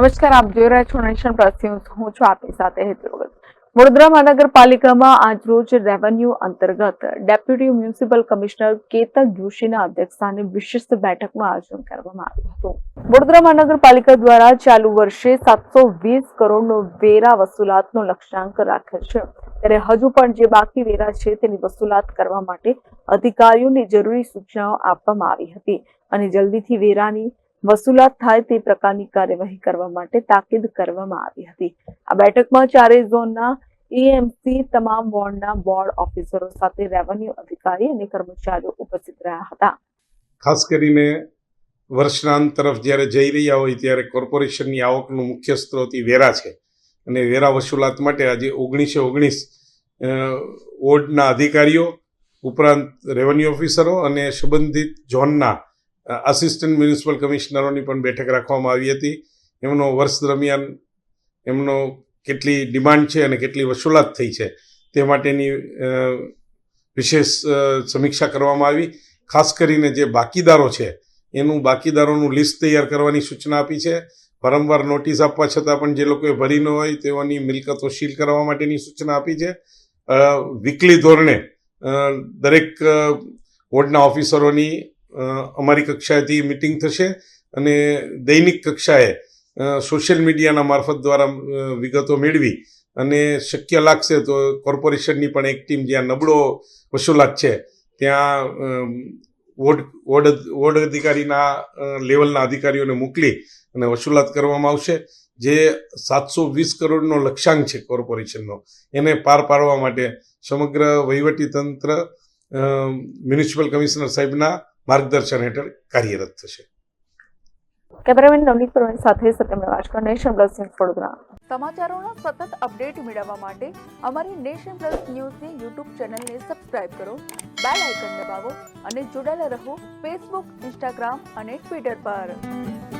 નમસ્કાર, આપ જોઈ રહ્યા છો નેશન પ્લસ ન્યૂઝ. હું છું આપની સાથે હેતુ વડોદરા મહાનગરપાલિકામાં આજરોજ રેવન્યુ અંતર્ગત ડેપ્યુટી મ્યુનિસિપલ કમિશનર કેતન જોશીના અધ્યક્ષસ્થાને વિશિષ્ટ બેઠકનું આયોજન કરવામાં આવ્યું હતું. વડોદરા મહાનગરપાલિકા દ્વારા ચાલુ વર્ષે સાતસો વીસ કરોડનો વેરા વસૂલાતનો લક્ષ્યાંક રાખેલ છે. ત્યારે હજુ પણ જે બાકી વેરા છે તેની વસૂલાત કરવા માટે અધિકારીઓને જરૂરી સૂચનાઓ આપવામાં આવી હતી અને જલ્દીથી વેરાની વસૂલાત થાય તે પ્રકારની કાર્યવાહી કરવા માટે તાકીદ કરવામાં આવી હતી. આ બેઠકમાં ચારેય ઝોનના એએમસી તમામ વોર્ડના બોર્ડ ઓફિસરો સાથે રેવન્યુ અધિકારી અને કર્મચારીઓ ઉપસ્થિત રહ્યા હતા. ખાસ કરીને વર્ષનાંત તરફ જ્યારે જઈ રહ્યા હોય ત્યારે કોર્પોરેશનની આવકનું મુખ્ય સ્ત્રોત વેરા છે. અને વેરા વસૂલાત માટે આજે ઓગણીસે ઓગણીસ વોર્ડના અધિકારીઓ, ઉપરાંત રેવન્યુ ઓફિસરો અને સંબંધિત ઝોનના આસિસ્ટન્ટ મ્યુનિસિપલ કમિશનરોની પણ બેઠક રાખવામાં આવી હતી. એમનો વર્ષ દરમિયાન એમનો કેટલી ડિમાન્ડ છે અને કેટલી વસૂલાત થઈ છે તે માટેની વિશેષ સમીક્ષા કરવામાં આવી. ખાસ કરીને જે બાકીદારો છે, એનું બાકીદારોનું લિસ્ટ તૈયાર કરવાની સૂચના આપી છે. વારંવાર નોટિસ આપવા છતાં પણ જે લોકોએ ભરી ન હોય તેઓની મિલકતો સીલ કરવા માટેની સૂચના આપી છે. વીકલી ધોરણે દરેક વોર્ડના ઓફિસરોની અમારી કક્ષાએથી મિટિંગ થશે અને દૈનિક કક્ષાએ સોશિયલ મીડિયાના મારફત દ્વારા વિગતો મેળવી અને શક્ય લાગશે તો કોર્પોરેશનની પણ એક ટીમ જ્યાં નબળો વસૂલાત છે, ત્યાં વોર્ડ વોર્ડ વોર્ડ અધિકારીના લેવલના અધિકારીઓને મોકલી અને વસૂલાત કરવામાં આવશે, જે સાતસો વીસ કરોડનો લક્ષ્યાંક છે કોર્પોરેશનનો એને પાર પાડવા માટે સમગ્ર વહીવટી તંત્ર મ્યુનિસિપલ કમિશનર સાહેબના માર્ગદર્શન હેઠળ કાર્યરત થશે. કેમેરામેન નવનીત પ્રવીણ સાથે Satyam Vajkar Nation Plus News Vadodara. સમાચારોના સતત અપડેટ મેળવવા માટે અમારી નેશન પ્લસ ન્યૂઝની યુટ્યુબ ચેનલને સબસ્ક્રાઇબ કરો બેલ આઇકન દબાવો અને જોડાયેલા રહો ફેસબુક ઇન્સ્ટાગ્રામ અને ટ્વિટર પર.